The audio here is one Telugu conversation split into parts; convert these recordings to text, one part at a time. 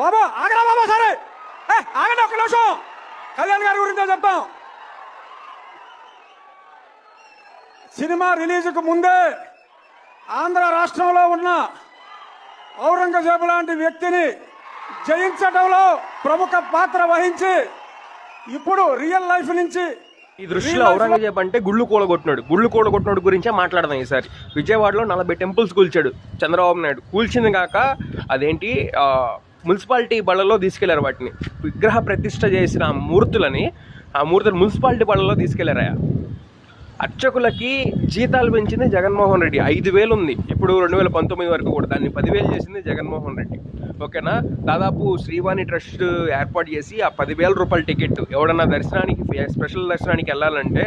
బాబా ఆగరా బాబా సరే. ఆగండి ఒక్క నిమిషం. కళ్యాణ్ గారి గురించే చెప్తాం. సినిమా రిలీజ్కు ముందే ఆంధ్ర రాష్ట్రంలో ఉన్న ఔరంగజేబు లాంటి వ్యక్తిని జయించడంలో ప్రముఖ పాత్ర వహించి ఇప్పుడు రియల్ లైఫ్ నుంచి ఈ దృష్టిలో ఔరంగజేబ్ అంటే గుళ్ళు కూలగొట్టినాడు. గుళ్ళు కూలగొట్టినాడు గురించే మాట్లాడదాం ఈసారి. విజయవాడలో నలభై టెంపుల్స్ కూల్చాడు చంద్రబాబు నాయుడు. కూల్చింది కాక అదేంటి మున్సిపాలిటీ బళ్ళలో తీసుకెళ్ళారు వాటిని. విగ్రహ ప్రతిష్ట చేసిన ఆ మూర్తులని ఆ మూర్తులు మున్సిపాలిటీ బళ్ళలో తీసుకెళ్ళారయా అర్చకులకి జీతాలు పెంచింది జగన్మోహన్ రెడ్డి. ఐదు వేలు ఉంది. ఇప్పుడు రెండు వేల పంతొమ్మిది వరకు కూడా దాన్ని పదివేలు చేసింది జగన్మోహన్ రెడ్డి. ఓకేనా? దాదాపు శ్రీవాణి ట్రస్ట్ ఏర్పాటు చేసి ఆ పదివేల రూపాయల టికెట్ ఎవడన్నా దర్శనానికి స్పెషల్ దర్శనానికి వెళ్ళాలంటే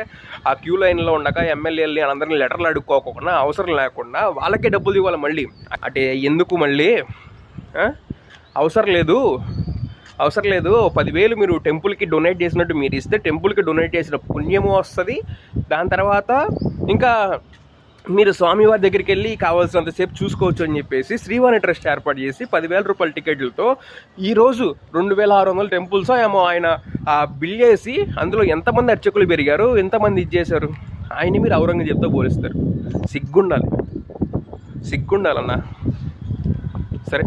ఆ క్యూ లైన్లో ఉండగా ఎమ్మెల్యేలని అందరిని లెటర్లు అడుక్కోకుండా అవసరం లేకుండా వాళ్ళకే డబ్బులు ఇవ్వాలి మళ్ళీ. అంటే ఎందుకు మళ్ళీ? అవసరం లేదు. అవసరం లేదు. పదివేలు మీరు టెంపుల్కి డొనేట్ చేసినట్టు మీరు ఇస్తే టెంపుల్కి డొనేట్ చేసిన పుణ్యము వస్తుంది. దాని తర్వాత ఇంకా మీరు స్వామివారి దగ్గరికి వెళ్ళి కావాల్సినంతసేపు చూసుకోవచ్చు అని చెప్పేసి శ్రీవాణి ట్రస్ట్ ఏర్పాటు చేసి పదివేల రూపాయల టికెట్లతో ఈరోజు రెండు వేల ఆరు వందల టెంపుల్స్ ఏమో ఆయన బిల్ చేసి అందులో ఎంతమంది అర్చకులు పెరిగారు? ఎంతమంది ఇచ్చేశారు ఆయన మీరు ఔరంగజేబ్తో పోలిస్తారు. సిగ్గుండాలి. సిగ్గుండాలన్నా. సరే.